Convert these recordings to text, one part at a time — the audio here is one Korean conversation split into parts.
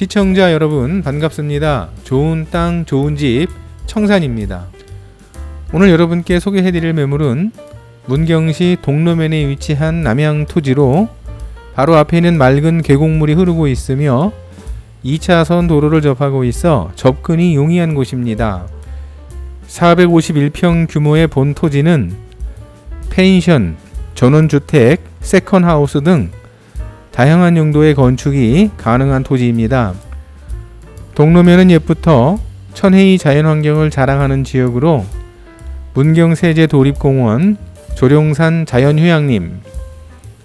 시청자 여러분 반갑습니다. 좋은 땅 좋은 집 청산입니다. 오늘 여러분께 소개해드릴 매물은 문경시 동로면에 위치한 남양 토지로 바로 앞에 있는 맑은 계곡물이 흐르고 있으며 2차선 도로를 접하고 있어 접근이 용이한 곳입니다. 451평 규모의 본 토지는 펜션, 전원주택, 세컨하우스 등 다양한 용도의 건축이 가능한 토지입니다. 동로면은 옛부터 천혜의 자연환경을 자랑하는 지역으로 문경세제 도립공원, 조룡산 자연휴양림,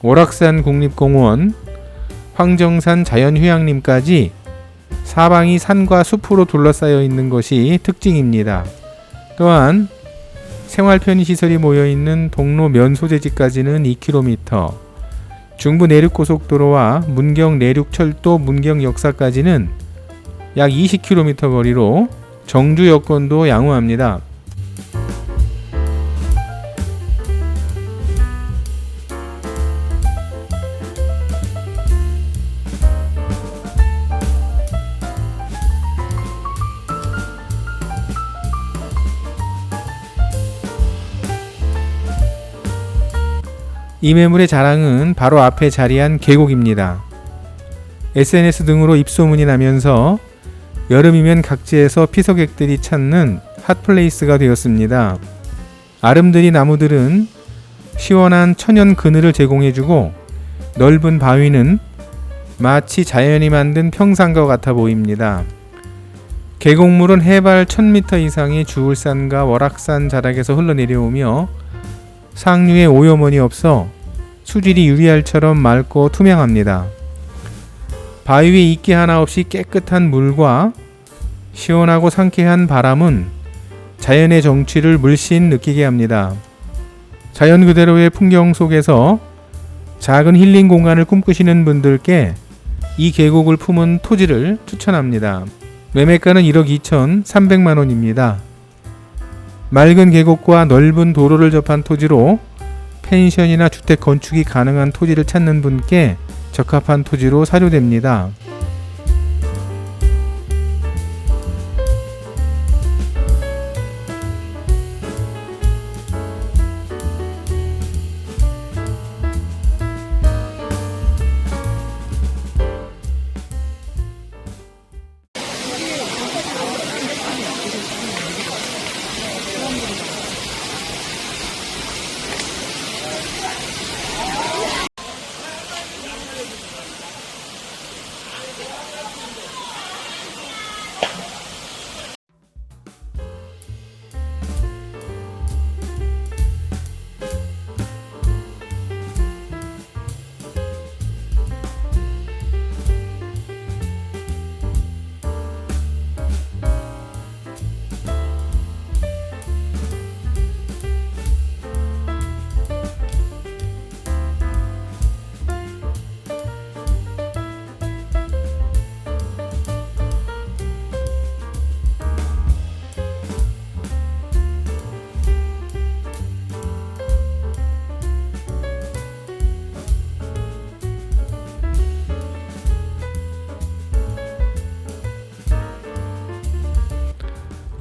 월악산 국립공원, 황정산 자연휴양림까지 사방이 산과 숲으로 둘러싸여 있는 것이 특징입니다. 또한 생활 편의시설이 모여 있는 동로 면 소재지까지는 2km, 중부 내륙고속도로와 문경 내륙철도 문경 역사까지는 약 20km 거리로 정주 여건도 양호합니다. 이 매물의 자랑은 바로 앞에 자리한 계곡입니다. SNS 등으로 입소문이 나면서 여름이면 각지에서 피서객들이 찾는 핫플레이스가 되었습니다. 아름드리 나무들은 시원한 천연 그늘을 제공해주고 넓은 바위는 마치 자연이 만든 평상과 같아 보입니다. 계곡물은 해발 1000m 이상의 주울산과 월악산 자락에서 흘러내려오며 상류에 오염원이 없어 수질이 유리알처럼 맑고 투명합니다. 바위에 이끼 하나 없이 깨끗한 물과 시원하고 상쾌한 바람은 자연의 정취를 물씬 느끼게 합니다. 자연 그대로의 풍경 속에서 작은 힐링 공간을 꿈꾸시는 분들께 이 계곡을 품은 토지를 추천합니다. 매매가는 1억 2천 3백만 원입니다. 맑은 계곡과 넓은 도로를 접한 토지로 펜션이나 주택 건축이 가능한 토지를 찾는 분께 적합한 토지로 사료됩니다.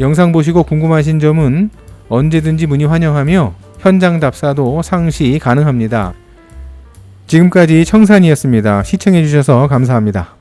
영상 보시고 궁금하신 점은 언제든지 문의 환영하며 현장 답사도 상시 가능합니다. 지금까지 청산이었습니다. 시청해주셔서 감사합니다.